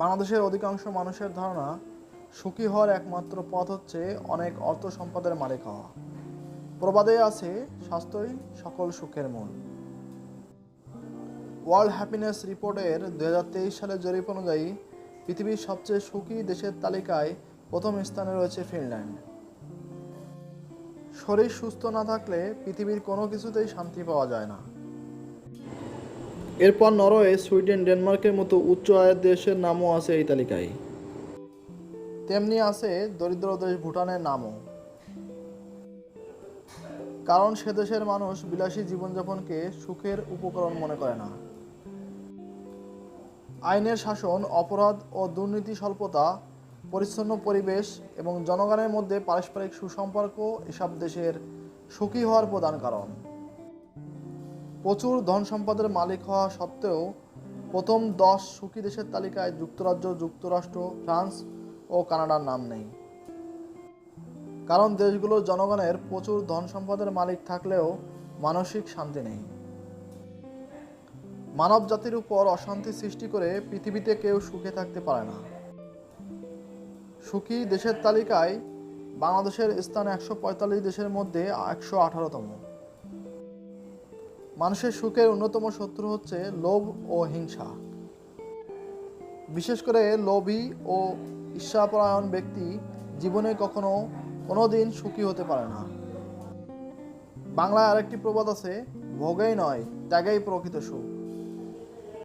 বাংলাদেশের অধিকাংশ মানুষের ধারণা, সুখী হওয়ার একমাত্র পথ হচ্ছে অনেক অর্থ সম্পদের মালিক হওয়া। প্রবাদে আছে, স্বাস্থ্যই সকল সুখের মূল। ওয়ার্ল্ড হ্যাপিনেস রিপোর্টের দু সালের জরিপ অনুযায়ী, পৃথিবীর সবচেয়ে সুখী দেশের তালিকায় প্রথম স্থানে রয়েছে ফিনল্যান্ড। শরীর সুস্থ না থাকলে পৃথিবীর কোনো কিছুতেই শান্তি পাওয়া যায় না। এরপর নরওয়ে, সুইডেন, ডেনমার্কের মতো উচ্চ আয়ের দেশের নামও আছে এই তালিকায়। তেমনি আছে দরিদ্র দেশ ভুটানের নামও। কারণ সে দেশের মানুষ বিলাসী জীবনযাপনকে সুখের উপকরণ মনে করে না। আইনের শাসন, অপরাধ ও দুর্নীতি স্বল্পতা, পরিচ্ছন্ন পরিবেশ এবং জনগণের মধ্যে পারস্পরিক সুসম্পর্ক এসব দেশের সুখী হওয়ার প্রধান কারণ। প্রচুর ধন সম্পদের মালিক হওয়া সত্ত্বেও প্রথম দশ সুখী দেশের তালিকায় যুক্তরাজ্য, যুক্তরাষ্ট্র, ফ্রান্স ও কানাডার নাম নেই। কারণ দেশগুলোর জনগণের প্রচুর ধন সম্পদের মালিক থাকলেও মানসিক শান্তি নেই। মানব জাতির উপর অশান্তি সৃষ্টি করে পৃথিবীতে কেউ সুখে থাকতে পারে না। সুখী দেশের তালিকায় বাংলাদেশের স্থান একশো পঁয়তাল্লিশ দেশের মধ্যে একশো আঠারোতম। মানুষের সুখের অন্যতম শত্রু হচ্ছে লোভ ও হিংসা। বিশেষ করে লোভী ও ঈর্ষাপরায়ণ ব্যক্তি জীবনে কখনো কোনো দিন সুখী হতে পারে না। বাংলায় আরেকটি প্রবাদ আছে, ভোগেই নয়, ত্যাগেই প্রকৃত সুখ।